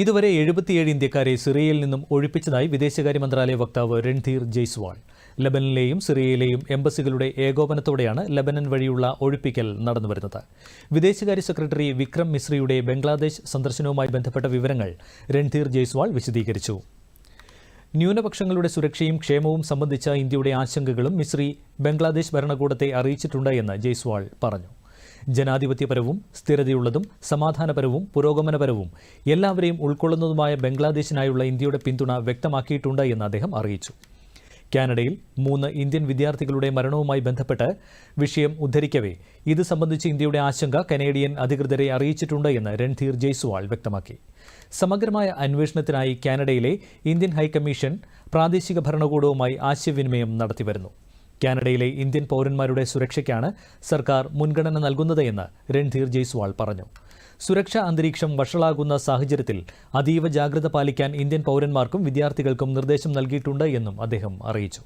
ഇതുവരെ എഴുപത്തിയേഴ് ഇന്ത്യക്കാരെ സിറിയയിൽ നിന്നും ഒഴിപ്പിച്ചതായി വിദേശകാര്യ മന്ത്രാലയ വക്താവ് രൺധീർ ജയ്സ്വാൾ. ലബനനിലെയും സിറിയയിലെയും എംബസികളുടെ ഏകോപനത്തോടെയാണ് ലബനൻ വഴിയുള്ള ഒഴിപ്പിക്കൽ നടന്നുവരുന്നത് വിദേശകാര്യ സെക്രട്ടറി വിക്രം മിശ്രിയുടെ ബംഗ്ലാദേശ് സന്ദർശനവുമായി ബന്ധപ്പെട്ട വിവരങ്ങൾ രൺധീർ ജയ്സ്വാൾ വിശദീകരിച്ചു. ന്യൂനപക്ഷങ്ങളുടെ സുരക്ഷയും ക്ഷേമവും സംബന്ധിച്ച ഇന്ത്യയുടെ ആശങ്കകളും മിശ്രി ബംഗ്ലാദേശ് ഭരണകൂടത്തെ അറിയിച്ചിട്ടുണ്ട് എന്ന് ജയ്സ്വാൾ പറഞ്ഞു. ജനാധിപത്യപരവും സ്ഥിരതയുള്ളതും സമാധാനപരവും പുരോഗമനപരവും എല്ലാവരെയും ഉൾക്കൊള്ളുന്നതുമായ ബംഗ്ലാദേശിനായുള്ള ഇന്ത്യയുടെ പിന്തുണ വ്യക്തമാക്കിയിട്ടുണ്ട് എന്ന് അദ്ദേഹം അറിയിച്ചു. കാനഡയിൽ മൂന്ന് ഇന്ത്യൻ വിദ്യാർത്ഥികളുടെ മരണവുമായി ബന്ധപ്പെട്ട് വിഷയം ഉദ്ധരിക്കവേ ഇത് സംബന്ധിച്ച് ഇന്ത്യയുടെ ആശങ്ക കനേഡിയൻ അധികൃതരെ അറിയിച്ചിട്ടുണ്ട് എന്ന് രൺധീർ ജയ്സ്വാൾ വ്യക്തമാക്കി. സമഗ്രമായ അന്വേഷണത്തിനായി കാനഡയിലെ ഇന്ത്യൻ ഹൈക്കമ്മീഷൻ പ്രാദേശിക ഭരണകൂടവുമായി ആശയവിനിമയം നടത്തിവരുന്നു. കാനഡയിലെ ഇന്ത്യൻ പൗരന്മാരുടെ സുരക്ഷയ്ക്കാണ് സർക്കാർ മുൻഗണന നൽകുന്നതെന്ന് രൺധീർ ജയ്സ്വാൾ പറഞ്ഞു. സുരക്ഷാ അന്തരീക്ഷം വഷളാകുന്ന സാഹചര്യത്തിൽ അതീവ ജാഗ്രത പാലിക്കാൻ ഇന്ത്യൻ പൗരന്മാർക്കും വിദ്യാർത്ഥികൾക്കും നിർദ്ദേശം നൽകിയിട്ടുണ്ട് എന്നും അദ്ദേഹം അറിയിച്ചു.